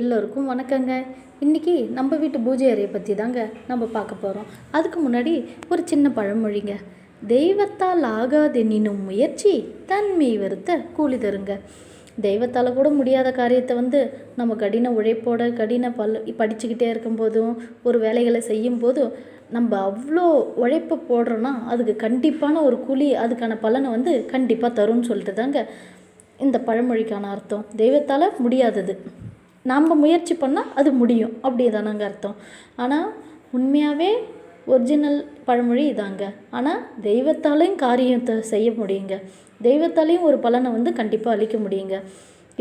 எல்லோருக்கும் வணக்கங்க. இன்றைக்கி நம்ம வீட்டு பூஜை அறையை பற்றி தாங்க நம்ம பார்க்க போகிறோம் அதுக்கு முன்னாடி ஒரு சின்ன பழமொழிங்க. தெய்வத்தால் ஆகாதெனினும் முயற்சி தன்மை வருத்த கூலி தருங்க. தெய்வத்தால் கூட முடியாத காரியத்தை வந்து நம்ம கடின உழைப்போட கடின பல் படிச்சுக்கிட்டே இருக்கும்போதும் ஒரு வேலைகளை செய்யும் போதும் நம்ம அவ்வளோ உழைப்பை போடுறோன்னா அதுக்கு கண்டிப்பான ஒரு கூலி அதுக்கான பலனை வந்து கண்டிப்பாக தரும்னு சொல்லிட்டு தாங்க இந்த பழமொழிக்கான அர்த்தம். தெய்வத்தால் முடியாதது. நாம் முயற்சி பண்ணால் அது முடியும். அப்படி தானங்க அர்த்தம். ஆனால் உண்மையாகவே ஒரிஜினல் பழமொழி இதாங்க. ஆனால் தெய்வத்தாலையும் காரியத்தை செய்ய முடியுங்க. தெய்வத்தாலையும் ஒரு பலனை வந்து கண்டிப்பாக அளிக்க முடியுங்க.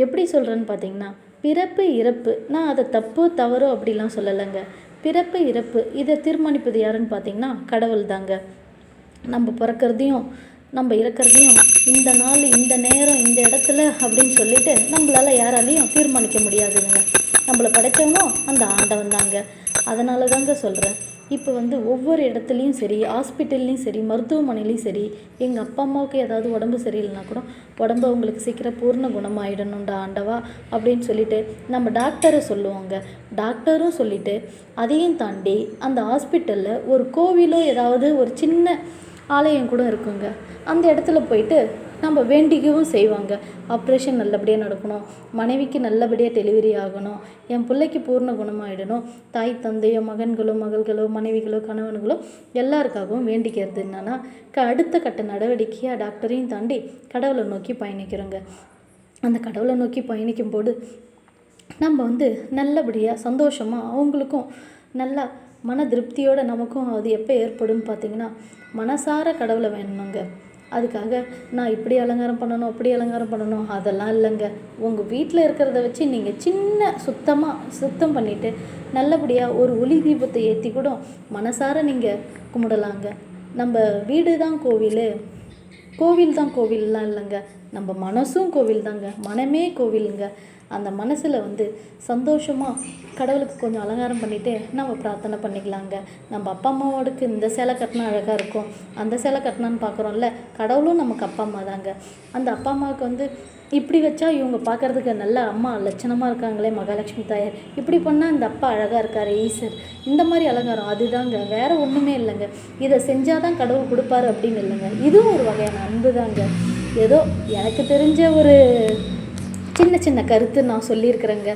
எப்படி சொல்கிறேன்னு பார்த்தீங்கன்னா பிறப்பு இறப்பு. நான் அதை தப்பு தவறு அப்படிலாம் சொல்லலைங்க. பிறப்பு இறப்பு. இதை தீர்மானிப்பது யாருன்னு பார்த்தீங்கன்னா கடவுள் தாங்க நம்ம பிறக்கிறதையும் நம்ம இருக்கிறதையும் இந்த நாள் இந்த நேரம் இந்த இடத்துல அப்படின்னு சொல்லிட்டு நம்மளால யாராலையும் தீர்மானிக்க முடியாதுங்க. நம்மளை படைத்தவனும் அந்த ஆண்டவன் தாங்க. அதனால தாங்க சொல்கிறேன் இப்போ வந்து ஒவ்வொரு இடத்துலையும் சரி ஹாஸ்பிட்டல்லையும் சரி மருத்துவமனையிலையும் சரி எங்கள் அப்பா அம்மாவுக்கு ஏதாவது உடம்பு சரியில்லைனா கூட உடம்பு அவங்களுக்கு சீக்கிரம் பூர்ண குணமாயிடணும்டா ஆண்டவா அப்படின்னு சொல்லிட்டு நம்ம டாக்டரை சொல்லுவாங்க. டாக்டரும் சொல்லிவிட்டு அதையும் தாண்டி அந்த ஹாஸ்பிட்டலில் ஒரு கோவிலோ ஏதாவது ஒரு சின்ன ஆலயம் கூட இருக்குங்க. அந்த இடத்துல போயிட்டு நம்ம வேண்டிக்கவும் செய்வாங்க. ஆப்ரேஷன் நல்லபடியாக நடக்கணும். மனைவிக்கு நல்லபடியாக டெலிவரி ஆகணும். என் பிள்ளைக்கு பூர்ண குணமாயிடணும். தாய் தந்தையோ மகன்களோ மகள்களோ மனைவிகளோ கணவன்களோ எல்லாருக்காகவும் வேண்டிக்கிறது என்னன்னா க அடுத்த கட்ட நடவடிக்கையாக டாக்டரையும் தாண்டி கடவுளை நோக்கி பயணிக்கிறோங்க. அந்த கடவுளை நோக்கி பயணிக்கும் போது நம்ம வந்து நல்லபடியாக சந்தோஷமாக அவங்களுக்கும் நல்லா மன திருப்தியோட நமக்கும் அது எப்போ ஏற்படும் பார்த்தீங்கன்னா மனசார கடவுளை வேணுங்க அதுக்காக நான் இப்படி அலங்காரம் பண்ணணும் அப்படி அலங்காரம் பண்ணணும் அதெல்லாம் இல்லைங்க. உங்கள் வீட்டில் இருக்கிறத வச்சு நீங்கள் சின்ன சுத்தமாக சுத்தம் பண்ணிவிட்டு நல்லபடியாக ஒரு ஒளி தீபத்தை ஏற்றி கூட மனசார நீங்கள் கும்பிடலாங்க. நம்ம வீடு தான் கோவில். கோவில் தான் கோவில்லாம் இல்லைங்க. நம்ம மனசும் கோவில் தாங்க மனமே கோவிலுங்க. அந்த மனசில் வந்து சந்தோஷமாக கடவுளுக்கு கொஞ்சம் அலங்காரம் பண்ணிவிட்டு நம்ம பிரார்த்தனை பண்ணிக்கலாங்க. நம்ம அப்பா அம்மாவோடுக்கு இந்த சேலை கட்டினா அழகாக இருக்கும். அந்த சேலை கட்டினான்னு பார்க்குறோம்ல கடவுளும் நமக்கு அப்பா அம்மா தாங்க. அந்த அப்பா அம்மாவுக்கு வந்து இப்படி வச்சா இவங்க பார்க்குறதுக்கு நல்ல அம்மா லட்சணமாக இருக்காங்களே மகாலட்சுமி தாயார். இப்படி பண்ணால் இந்த அப்பா அழகாக இருக்கார் ஈசர். இந்த மாதிரி அலங்காரம் அதுதாங்க. வேறு ஒன்றுமே இல்லைங்க. இதை செஞ்சால் தான் கடவுள் கொடுப்பாரு அப்படின்னு இல்லைங்க. இதுவும் ஒரு வகையான அன்பு தாங்க ஏதோ எனக்கு தெரிஞ்ச ஒரு சின்ன சின்ன கருத்து நான் சொல்லியிருக்கிறேங்க.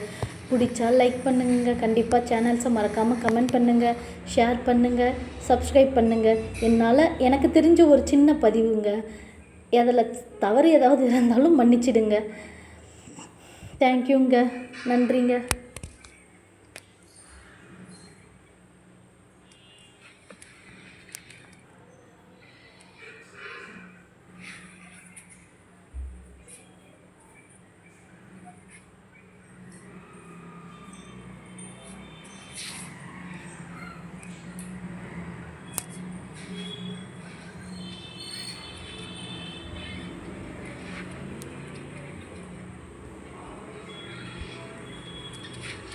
பிடிச்சா லைக் பண்ணுங்க கண்டிப்பாக சேனல்ஸை மறக்காமல் கமெண்ட் பண்ணுங்கள் ஷேர் பண்ணுங்கள் சப்ஸ்கிரைப் பண்ணுங்கள் என்னால் எனக்கு தெரிஞ்ச ஒரு சின்ன பதிவுங்க. அதில் தவறு ஏதாவது இருந்தாலும் மன்னிச்சிடுங்க. தேங்க்யூங்க நன்றிங்க.